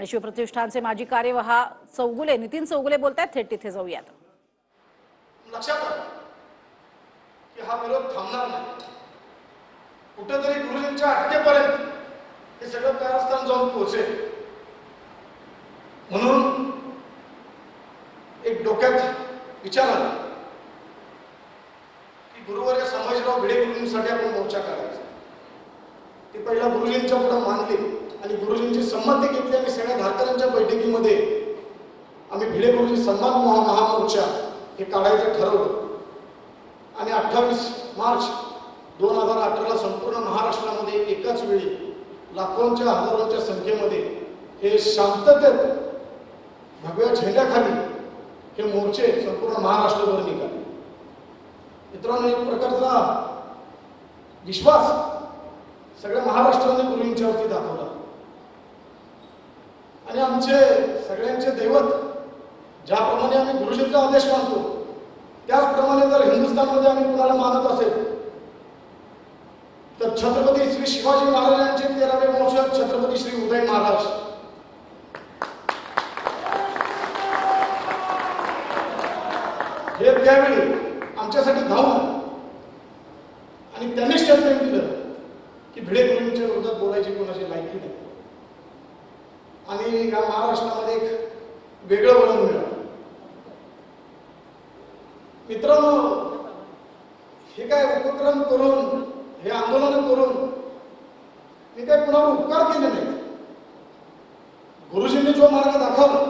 आणि शिवप्रतिष्ठानचे माजी कार्यवाह चौगुले नितीन चौगुले बोलतायत थेट तिथे जाऊयात. लक्षात की हा विरोध थांबणार नाही. कुठेतरी गुरुजींच्या अटकेपर्यंत हे सगळं कारस्थान जाऊन पोहोचेल. म्हणून एक डोक्यात विचार आला की गुरुवर्य संभाजीराव भिडे गुरुजींसाठी आपण मोर्चा करायचा ते पहिला गुरुजींच्या पुढे मानले आणि गुरुजींची संमती घेतली आणि सगळ्या धारकऱ्यांच्या बैठकीमध्ये आम्ही भिडे गुरुजी सन्मान महा महामोर्चा हे काढायचं ठरवलं. आणि अठ्ठावीस मार्च दोन हजार अठराला संपूर्ण महाराष्ट्रामध्ये एकाच वेळी लाखोंच्या हजारोंच्या संख्येमध्ये हे शांततेत भगव्या झेंड्याखाली हे मोर्चे संपूर्ण महाराष्ट्रभर निघाले. मित्रांनो एक प्रकारचा विश्वास सगळ्या महाराष्ट्राने गुरुंच्यावरती दाखवला. आणि आमचे सगळ्यांचे दैवत ज्याप्रमाणे आम्ही गुरुजींचा आदेश मानतो त्याचप्रमाणे जर हिंदुस्थानमध्ये आम्ही कुणाला मानत असेल तर छत्रपती श्री शिवाजी महाराजांचे तेरावे वंशज छत्रपती श्री उदय महाराज. हे त्यावेळी आमच्यासाठी धावून आणि त्यांनी स्टेटमेंट दिलं की भिडे गुरुंच्या विरोधात बोलायची नाही आणि या महाराष्ट्रामध्ये एक वेगळं वळण मिळालं. मित्रांनो हे काय उपक्रम करून हे आंदोलन करून मी काय कुणावर उपकार केले नाहीत? गुरुजींनी जो मार्ग दाखवला